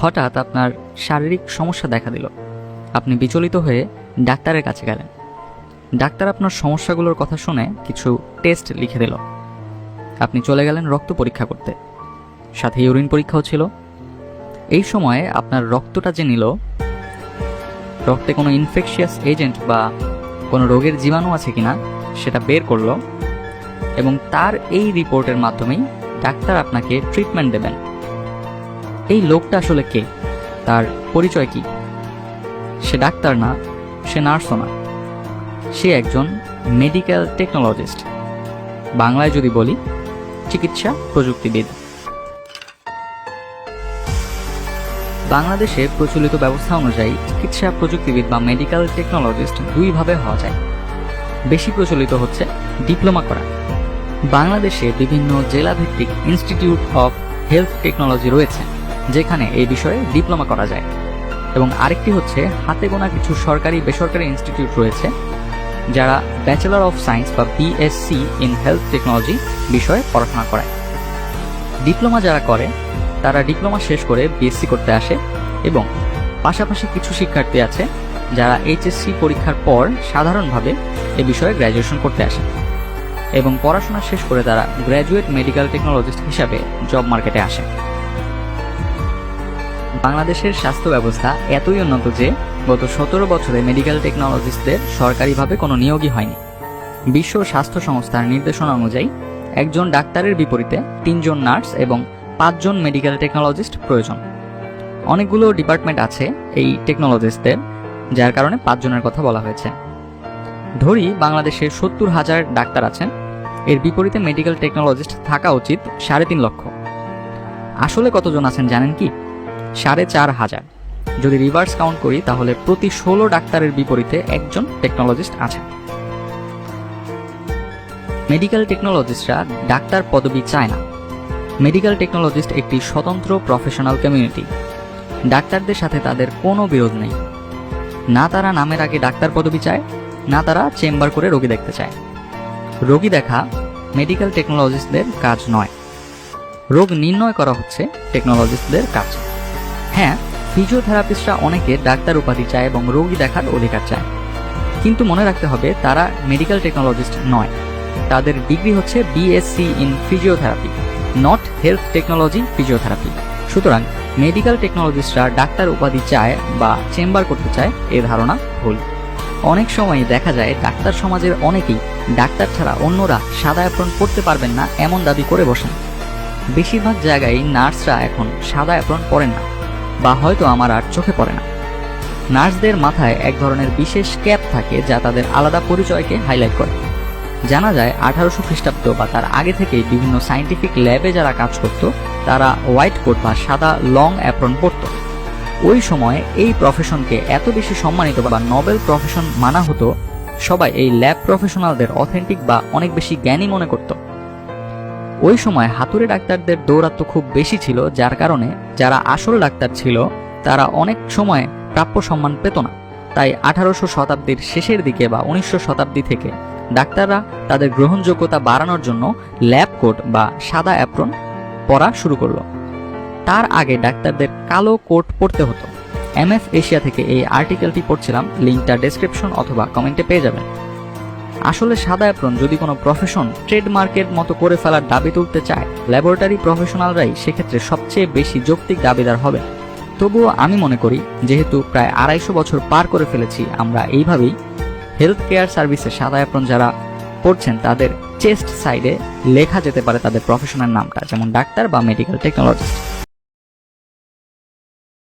হঠাৎ আপনার শারীরিক সমস্যা দেখা দিল। আপনি বিচলিত হয়ে ডাক্তারের কাছে গেলেন। ডাক্তার আপনার সমস্যাগুলোর কথা শুনে কিছু টেস্ট লিখে দিল। আপনি চলে গেলেন রক্ত পরীক্ষা করতে। সাথে ইউরিন পরীক্ষাও ছিল। এই সময়ে আপনার রক্তটা যে নিল, রক্তে কোনো ইনফেকশিয়াস এজেন্ট বা কোনো রোগের জীবাণু আছে কিনা সেটা বের করল এবং তার এই রিপোর্টের মাধ্যমেই ডাক্তার আপনাকে ট্রিটমেন্ট দেবেন। এই লোকটা আসলে কে? তার পরিচয় কি? সে ডাক্তার না, সে নার্সও না। সে একজন মেডিকেল টেকনোলজিস্ট। বাংলায় যদি বলি, চিকিৎসা প্রযুক্তিবিদ। বাংলাদেশে প্রচলিত ব্যবস্থা অনুযায়ী চিকিৎসা প্রযুক্তিবিদ বা মেডিকেল টেকনোলজিস্ট দুইভাবে হওয়া যায়। বেশি প্রচলিত হচ্ছে ডিপ্লোমা করা। বাংলাদেশে বিভিন্ন জেলাভিত্তিক ইনস্টিটিউট অফ হেলথ টেকনোলজি রয়েছে। যেখানে এই বিষয়ে ডিপ্লোমা করা যায়। এবং আরেকটি হচ্ছে, হাতে গোনা কিছু সরকারি বেসরকারি ইনস্টিটিউট রয়েছে, যারা ব্যাচেলর অফ সায়েন্স বা বিএসসি ইন হেলথ টেকনোলজি বিষয়ে পড়াশোনা করায়। ডিপ্লোমা যারা করে, তারা ডিপ্লোমা শেষ করে বিএসসি করতে আসে এবং পাশাপাশি কিছু শিক্ষার্থী আছে, যারা এইচএসসি পরীক্ষার পর সাধারণভাবে এ বিষয়ে গ্র্যাজুয়েশন করতে আসে। এবং পড়াশোনা শেষ করে তারা গ্র্যাজুয়েট মেডিকেল টেকনোলজিস্ট হিসাবে জব মার্কেটে আসে। বাংলাদেশের স্বাস্থ্য ব্যবস্থা এতই উন্নত যে গত সতেরো বছরে মেডিকেল টেকনোলজিস্টদের সরকারিভাবে কোনো নিয়োগই হয়নি। বিশ্ব স্বাস্থ্য সংস্থার নির্দেশনা অনুযায়ী একজন ডাক্তারের বিপরীতে তিনজন নার্স এবং পাঁচজন মেডিকেল টেকনোলজিস্ট প্রয়োজন। অনেকগুলো ডিপার্টমেন্ট আছে এই টেকনোলজিস্টদের যার কারণে পাঁচজনের কথা বলা হয়েছে। ধরি বাংলাদেশে সত্তর হাজার ডাক্তার আছেন, এর বিপরীতে মেডিকেল টেকনোলজিস্ট থাকা উচিত সাড়ে তিন লক্ষ। আসলে কতজন আছেন জানেন কি? সাড়ে চার হাজার। যদি রিভার্স কাউন্ট করি, তাহলে প্রতি ষোলো ডাক্তারের বিপরীতে একজন টেকনোলজিস্ট আছেন। মেডিকেল টেকনোলজিস্টরা ডাক্তার পদবি চায় না। মেডিকেল টেকনোলজিস্ট একটি স্বতন্ত্র প্রফেশনাল কমিউনিটি ডাক্তারদের সাথে তাদের কোনো বিরোধ নেই। না তারা নামের আগে ডাক্তার পদবি চায়, না তারা চেম্বার করে রোগী দেখতে চায়। রোগী দেখা মেডিকেল টেকনোলজিস্টদের কাজ নয়। রোগ নির্ণয় করা হচ্ছে টেকনোলজিস্টদের কাজ। হ্যাঁ ফিজিওথেরাপিস্টরা অনেকে ডাক্তার উপাধি চায় এবং রোগী দেখার অধিকার চায়। কিন্তু মনে রাখতে হবে, তারা মেডিকেল টেকনোলজিস্ট নয়। তাদের ডিগ্রি হচ্ছে BSc in physiotherapy not health technology physiotherapy সুতরাং মেডিকেল টেকনোলজিস্টরা ডাক্তার উপাধি চায় বা চেম্বার করতে চায়, এ ধারণা ভুল। অনেক সময় দেখা যায়, ডাক্তার সমাজের অনেকেই ডাক্তার ছাড়া অন্যরা সাদা অ্যাপ্রন পড়তে পারবেন না, এমন দাবি করে বসেন। বেশিরভাগ জায়গায় নার্সরা এখন সাদা অ্যাপ্রন পরেন না। বা হয়তো আমার আর চোখে পড়ে না। নার্সদের মাথায় এক ধরনের বিশেষ ক্যাপ থাকে যা তাদের আলাদা পরিচয়কে হাইলাইট করে। জানা যায়, আঠারোশো খ্রিস্টাব্দ বা তার আগে থেকেই বিভিন্ন সায়েন্টিফিক ল্যাবে যারা কাজ করত, তারা হোয়াইট কোট বা সাদা লং অ্যাপ্রন পরত। ওই সময় এই প্রফেশনকে এত বেশি সম্মানিত বা নোবেল প্রফেশন মানা হতো, সবাই এই ল্যাব প্রফেশনালদের অথেন্টিক বা অনেক বেশি জ্ঞানী মনে করত। ওই সময় হাতুড়ে ডাক্তারদের দৌরাত্ম খুব বেশি ছিল, যার কারণে যারা আসল ডাক্তার ছিল, তারা অনেক সময় প্রাপ্য সম্মান পেত না। তাই আঠারোশো শতাব্দীর শেষের দিকে বা উনিশশো শতাব্দী থেকে ডাক্তাররা তাদের গ্রহণযোগ্যতা বাড়ানোর জন্য ল্যাব কোট বা সাদা অ্যাপ্রন পরা শুরু করল। তার আগে ডাক্তারদের কালো কোট পরতে হতো। এমএফ এশিয়া থেকে এই আর্টিকেলটি পড়ছিলাম, লিঙ্কটা ডেসক্রিপশন অথবা কমেন্টে পেয়ে যাবেন। আসলে সাদা অ্যাপ্রন যদি কোনো প্রফেশন ট্রেডমার্কের মতো করে ফেলার দাবি তুলতে চায় ল্যাবরেটরি প্রফেশনালরাই সেক্ষেত্রে সবচেয়ে বেশি যৌক্তিক দাবিদার হবে তবুও আমি মনে করি, যেহেতু প্রায় আড়াইশো বছর পার করে ফেলেছি, আমরা এইভাবেই হেলথ কেয়ার সার্ভিসে সাদা অ্যাপ্রন যারা পড়ছেন তাদের চেস্ট সাইডে লেখা যেতে পারে তাদের প্রফেশনের নামটা, যেমন ডাক্তার বা মেডিকেল টেকনোলজিস্ট